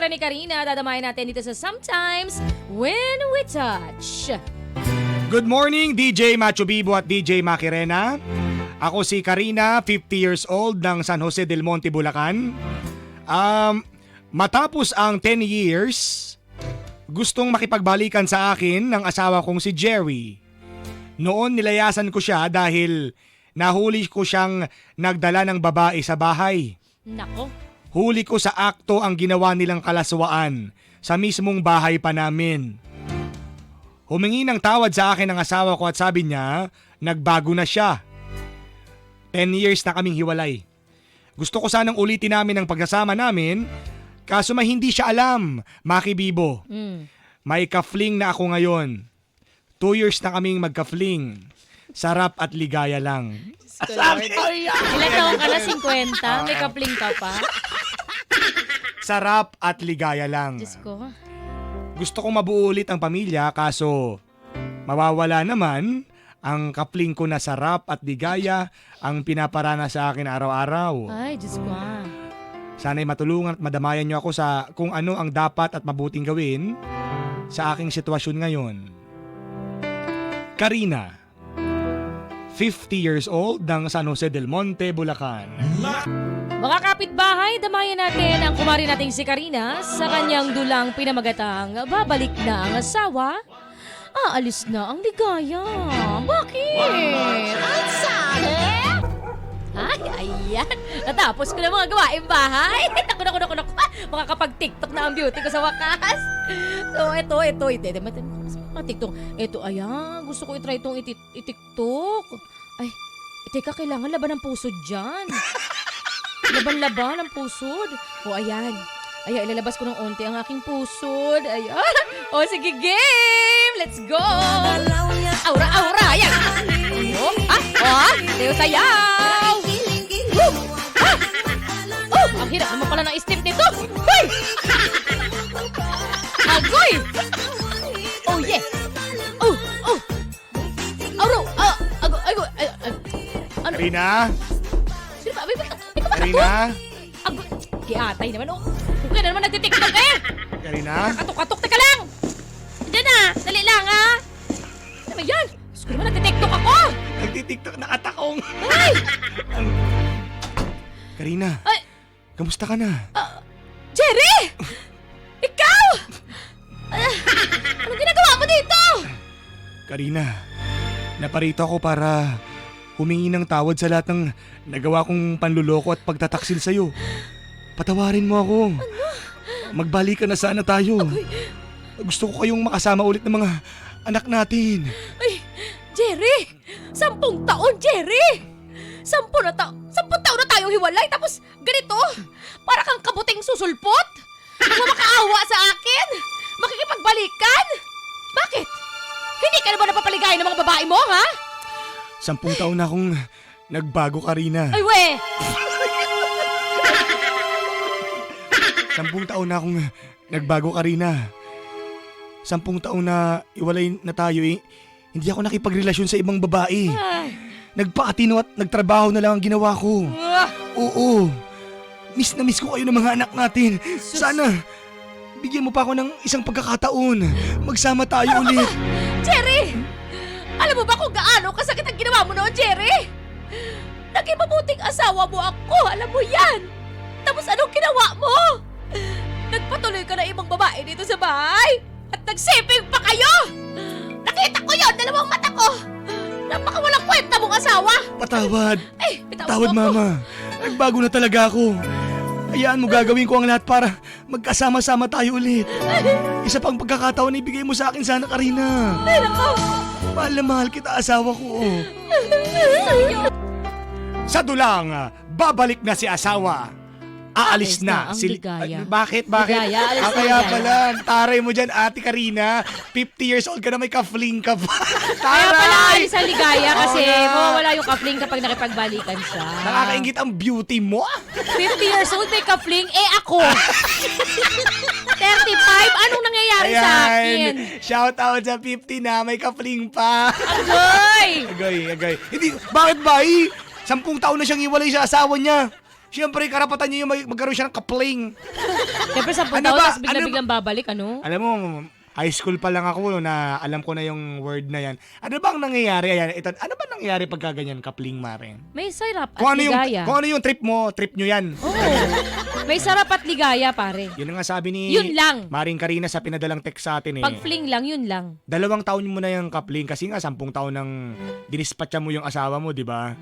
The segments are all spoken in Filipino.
hora ni Karina. Dadamayan natin dito sa Sometimes When We Touch. Good morning, DJ Macho Bibo at DJ Makirena. Ako si Karina, 50 years old ng San Jose del Monte, Bulacan. Um, matapos ang 10 years, gustong makipagbalikan sa akin ng asawa kong si Jerry. Noon nilayasan ko siya dahil nahuli ko siyang nagdala ng babae sa bahay. Nako. Huli ko sa akto ang ginawa nilang kalaswaan sa mismong bahay pa namin. Humingi ng tawad sa akin ang asawa ko at sabi niya, nagbago na siya. 10 years na kaming hiwalay. Gusto ko sanang ulitin namin ang pagsasama namin, kaso may hindi siya alam, Maki Bibo. Mm. May kafling na ako ngayon. 2 years na kaming magkafling. Sarap at ligaya lang. Ilan taong ka na? 50? May kapling ka pa? Sarap at ligaya lang. Diyos ko. Gusto kong mabuo ulit ang pamilya kaso mawawala naman ang kapling ko na sarap at ligaya ang pinaparana sa akin araw-araw. Ay, Diyos ko. ah. Sana'y matulungan at madamayan niyo ako sa kung ano ang dapat at mabuting gawin sa aking sitwasyon ngayon. Karina, 50 years old ng San Jose del Monte, Bulacan. Mga kapitbahay, damayan natin ang kumari nating si Karina sa kanyang dulang pinamagatang babalik na ang asawa. Aalis na ang ligaya. Bakit? Ang sakit! Ay, ayan. Natapos ko na mga gawain bahay. Naku, naku, naku, naku. Makakapag-tiktok na ang beauty ko sa wakas. So, ito, ito, ito. ito, mga TikTok. Ito, ayan. Gusto ko itry itong iti- itiktok. Ay, teka, kailangan laban ng puso dyan. Laban-laban ang pusod. O, ayan. Ayan, ilalabas ko ng onti ang aking pusod. Ayan. O, sige, game! Let's go! Aura, aura! Ayan! Oh, ah, ah! Leo sayaw! Woo! Ah! Oh, ang hirap naman pala ng step nito. Hoy! Agoy! Oh, yeah! Oh, oh! Auro! Ah, ago, ago, ay, ay, ano? Karina? Karina? Ago, kiatay naman, oh. Huwag ka na naman nagtitiktok eh! Karina? Katok-katok, teka lang! Diyan na! Dali lang, ha? Ano ba yan? Diyos ko naman, nagtitiktok ako! Nagtitiktok nakatakong. Ay! Karina, Ay! kamusta ka na? Jerry! Ikaw! Ah, anong ginagawa mo dito? Karina, naparito ako para humingi ng tawad sa lahat ng nagawa kong panluloko at pagtataksil sa'yo. Patawarin mo ako. Magbalikan na sana tayo. Gusto ko kayong makasama ulit ng mga anak natin. Ay, Jerry! Sampung taon, Jerry! Sampu na ta sampung taon na tayong hiwalay tapos ganito? Para kang kabuting susulpot? Huwag makaawa sa akin? Makikipagbalikan? Bakit? Hindi ka na ba napapaligayan ng mga babae mo, ha? Sampung taon na akong nagbago, Karina. Ay, we! Sampung taon na akong nagbago, Karina. Sampung taon na iwalay na tayo eh. Hindi ako nakipagrelasyon sa ibang babae. Ay, Nagpakatino at nagtrabaho na lang ang ginawa ko. ah, Oo. Miss na miss ko kayo ng mga anak natin. Sana, bigyan mo pa ako ng isang pagkakataon. Magsama tayo ulit. Jerry! Alam mo ba kung gaano kasakit ang ginawa mo noon, Jerry? Naging mabuting asawa mo ako, alam mo yan! Tapos anong ginawa mo? Nagpatuloy ka na ibang babae dito sa bahay at nagsiping pa kayo! Nakita ko yon dalawang mata ko! Napakawalang kwenta mong asawa! Patawad. Eh, bitaw Tawad, mo ako. Mama. Nagbago na talaga ako. Hayaan mo gagawin ko ang lahat para magkasama-sama tayo ulit. Isa pang pagkakataon na ibigay mo sa akin sana, Karina. Ay, nako! Mahal na mahal kita, asawa ko. Sa dulang, babalik na si asawa. Aalis na na. ang si ligaya. Ay, bakit? Bakit? Ligaya, alis ah, na kaya ligaya. pala, taray mo dyan, ate Karina. 50 years old ka na, may kafling ka pa. Kaya pala taray! alis ang ligaya kasi Oo na. mawawala yung kapling kapag nakipagbalikan siya. Nakakaingit ang beauty mo. 50 years old may kapling, eh ako. 35, anong nangyayari sa akin? Shout out sa 50 na, may kafling pa. Agoy! agay, agay. Hindi, bakit ba? Eh? Sampung taon na siyang iwalay sa asawa niya. Siyempre, karapatan niya yung mag- magkaroon siya ng kapling. Siyempre sa Ano punta ba? tapos bigla Ano babalik, ano? Alam mo, high school pa lang ako na alam ko na yung word na yan. Ano bang nangyayari? Ayan, ito, ano ba nangyayari pagka ganyan kapling, Mare? May sarap at Kung ano, yung, ligaya. kung ano yung trip mo, trip nyo yan. Oo. May sarap at ligaya, pare. Yun ang nga sabi ni Yun lang. Maring Karina sa pinadalang text sa atin eh. Pag fling lang, yun lang. Dalawang taon mo na yung kapling kasi nga sampung taon nang dinispatcha mo yung asawa mo, di ba?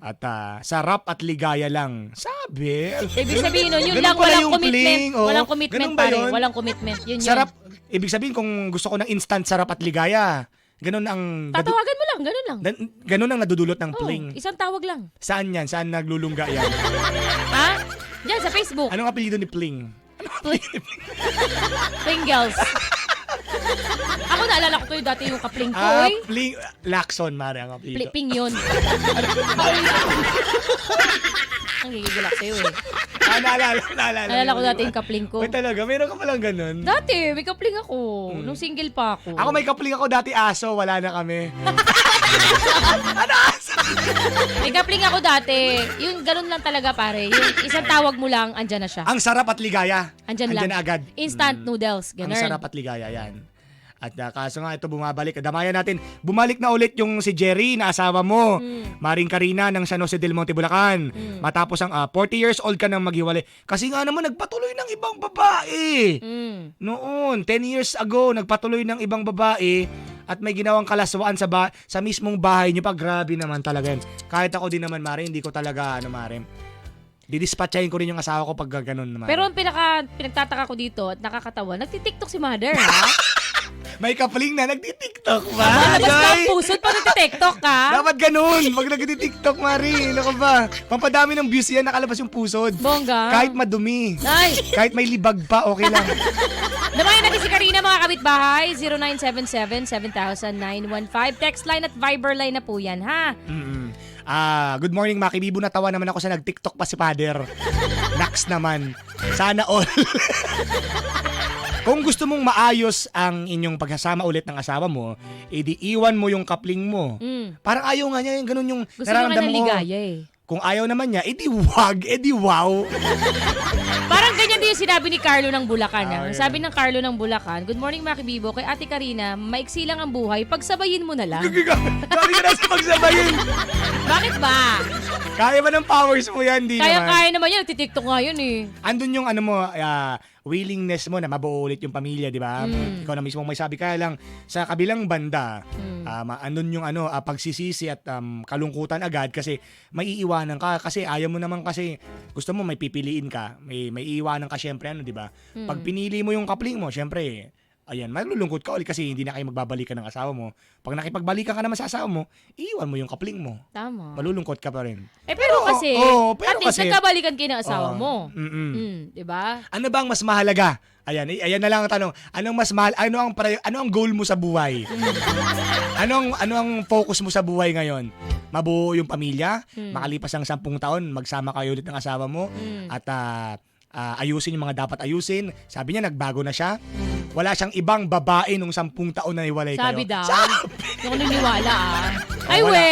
At ah, sarap at ligaya lang. Sabi. Ibig sabihin nun, yun Ganun lang, pala walang yung commitment. fling, oo. Walang commitment, Ganun ba pare. yun? Walang commitment. Yun yun. Sarap. Ibig sabihin kung gusto ko ng instant sarap at ligaya. Ganun ang Tatawagan mo lang, ganun lang. dan- ganun ang nadudulot ng Oo, fling. isang tawag lang. Saan yan? Saan naglulungga yan? Ha? Diyan, sa Facebook. Anong apelyido ni Pling? Pringles. Ako naalala ko kayo dati yung kapling ko, Ah, eh. Pling. Lacson, Mare, ang apelyido. Pli- Ping yun. Ang gigigil ako sa'yo eh. Ah, naalala, naalala. Naalala ko dati yung kapling ko. Uy, talaga, meron ka palang ganun. Dati, may kapling ako. Hmm. Nung single pa ako. Ako may kapling ako dati aso, wala na kami. May kapling ako dati. Yung ganun lang talaga pare. Yung isang tawag mo lang, andyan na siya. Ang sarap at ligaya. Andyan lang. na agad. Instant noodles. Ang Ganun. sarap at ligaya, yan. At uh, kaso nga ito bumabalik. Damayan natin. Bumalik na ulit yung si Jerry na asawa mo. Mm. Maring Karina ng San Jose del Monte, Bulacan. Matapos ang ah, 40 years old ka nang maghiwalay. Kasi nga naman nagpatuloy ng ibang babae. Mm. Noon, 10 years ago, nagpatuloy ng ibang babae at may ginawang kalaswaan sa ba- sa mismong bahay niyo pa. Grabe naman talaga yan. Kahit ako din naman, Mare, hindi ko talaga, ano, Mare, didispatchahin ko rin yung asawa ko pag ganun, Mare. Pero ang pinaka, pinagtataka ko dito at nakakatawa, nagtitiktok si mother, ha? may kapling na nagtitiktok ba? Malabas ka ang Joy? pusod pa nagtitiktok ka? Dapat ganun. Pag nagtitiktok, Mari. Ano ka ba? Pampadami ng views yan, nakalabas yung pusod. Bongga. Kahit madumi. Ay, Kahit may libag pa, okay lang. Namayan natin si Karina mga kabitbahay, 0977-7000-915. Text line at Viber line na po yan, ha? Mm-mm. Ah, good morning, Maki Bibo. Natawa naman ako sa nag-TikTok pa si Father. Nax naman. Sana all. Kung gusto mong maayos ang inyong pagsasama ulit ng asawa mo, edi iwan mo yung kapling mo. Mm. Parang ayaw nga niya yung ganun yung Gusto mo nga nararamdaman ko. ligaya eh. Kung ayaw naman niya, edi wag, edi wow. Parang ganyan din yung sinabi ni Carlo ng Bulacan. Ah, ah. Sabi ng Carlo ng Bulacan, Good morning Maki Bibo, kay Ate Karina, maiksi lang ang buhay, pagsabayin mo na lang. Sabi ka na sa pagsabayin. Bakit ba? Kaya ba ng powers mo yan? Di naman. Kaya-kaya naman yan, titiktok nga yun eh. Andun yung ano mo, ah, willingness mo na mabuo ulit yung pamilya, di ba? Mm. Ikaw na mismo may sabi. Kaya lang, sa kabilang banda, Mm. ah, ma- andun yung ano, ah, pagsisisi at um, kalungkutan agad kasi may iiwanan ka. Kasi ayaw mo naman kasi, gusto mo may pipiliin ka. May, may iiwanan ka syempre, ano, di ba? Mm. Pag pinili mo yung kapling mo, syempre, ayan, malulungkot ka ulit kasi hindi na kayo magbabalikan ng asawa mo. Pag nakipagbalikan ka naman sa asawa mo, iiwan mo yung kapling mo. Tama. Malulungkot ka pa rin. Eh pero Pero, kasi, oo, pero at least kasi- nagkabalikan kayo ng asawa Oo. mo. Mm-mm. Mm, di ba? Ano bang mas mahalaga? Ayan, eh, ayan na lang ang tanong. Anong mas mahal ano ang ano ang goal mo sa buhay? Anong ano ang focus mo sa buhay ngayon? Mabuo yung pamilya, Mm. makalipas ang sampung taon, magsama kayo ulit ng asawa mo Mm. at ah, ah, ayusin yung mga dapat ayusin. Sabi niya nagbago na siya. Wala siyang ibang babae nung sampung taon na iwalay Sabi kayo. daw. Sabi! Hindi ako naniniwala ah. Ay Wala. we!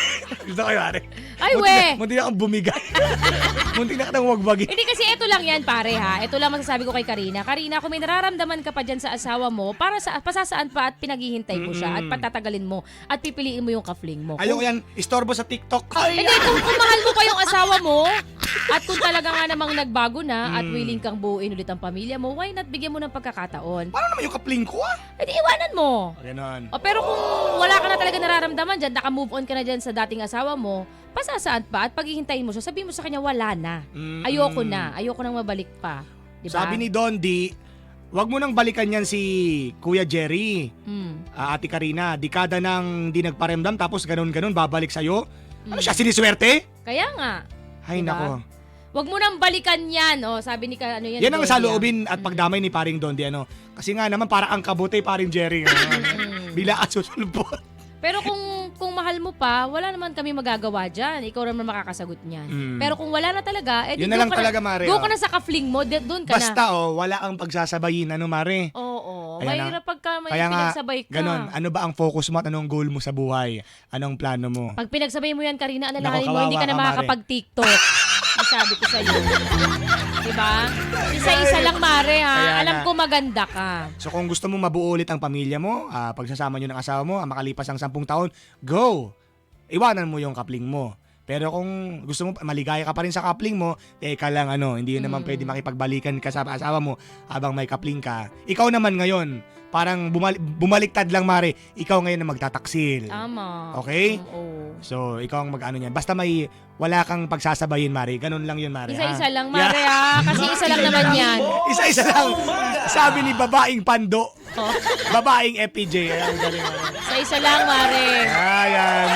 Gusto ko yun, Ay Munti we! na- Munti na akong bumigay. Munti na kitang wagwagin. Hindi kasi ito lang yan pare ha. Ito lang masasabi ko kay Karina. Karina, kung may nararamdaman ka pa dyan sa asawa mo, para sa pasasaan pa at pinaghihintay mo siya at patatagalin mo at pipiliin mo yung kafling mo. Ayoko yan, istorbo sa TikTok. Ay, Hindi, kung, kung mahal mo pa yung asawa mo, at kung talaga nga namang nagbago na at Mm. willing kang buuin ulit ang pamilya mo, why not bigyan mo ng pagkakataon? Paano naman yung kapling ko ah? E di iwanan mo. Ganon. O pero kung wala ka na talaga nararamdaman dyan, naka-move on ka na dyan sa dating asawa mo, pasasaan pa at paghihintayin mo siya, sabihin mo sa kanya, wala na. Mm. Ayoko na. Ayoko nang mabalik pa. Di ba? Sabi ni Dondi, wag mo nang balikan yan si Kuya Jerry, Mm. ah, Ate Karina. Dekada nang di nagparemdam tapos ganun-ganun babalik sa'yo. Ano Mm. siya, siniswerte? Kaya nga. Ay Diba? nako. Wag mo nang balikan yan. O, sabi ni ka, ano yan? Yan ang Doria. saloobin at Mm. pagdamay ni paring Dondi. Ano. Kasi nga naman para ang kabuti paring Jerry. Ano, Mm. Bila at susulpot. Pero kung kung mahal mo pa, wala naman kami magagawa dyan. Ikaw naman makakasagot niyan. Mm. Pero kung wala na talaga, eh Yun na lang talaga, Mare, Go ka na sa ka-fling mo, doon ka na. Basta oh, wala kang pagsasabayin. Ano, Mare? Oo, Ayan na. mahirap pagka may Kaya nga, pinagsabay ka. ganon. Ano ba ang focus mo at anong goal mo sa buhay? Anong plano mo? Pag pinagsabay mo yan, Karina, Naku, alalahanin mo, hindi ka na makakapag-tiktok. sinasabi ko sa'yo. Diba? Isa-isa lang, Mare, ha? Kaya Alam nga. ko maganda ka. So kung gusto mo mabuo ulit ang pamilya mo, ah, pagsasama nyo ng asawa mo, ah, makalipas ang sampung taon, go! Iwanan mo yung kapling mo. Pero kung gusto mo, maligaya ka pa rin sa kapling mo, teka lang ano, hindi yun naman Mm. pwede makipagbalikan ka sa asawa mo habang may kapling ka. Ikaw naman ngayon, parang bumali- bumaliktad lang mare, ikaw ngayon na magtataksil. Tama. Okay? Oo. So, ikaw ang mag-ano niyan. Basta may, wala kang pagsasabayin, Mare. Ganun lang yun, Mare. Isa-isa lang, Mare, ha? Kasi isa lang naman yan. Isa-isa lang. Sabi ni babaeng pando. Oh. Babaeng FPJ. Ayan, galing. Isa-isa lang, Mare. Ayan.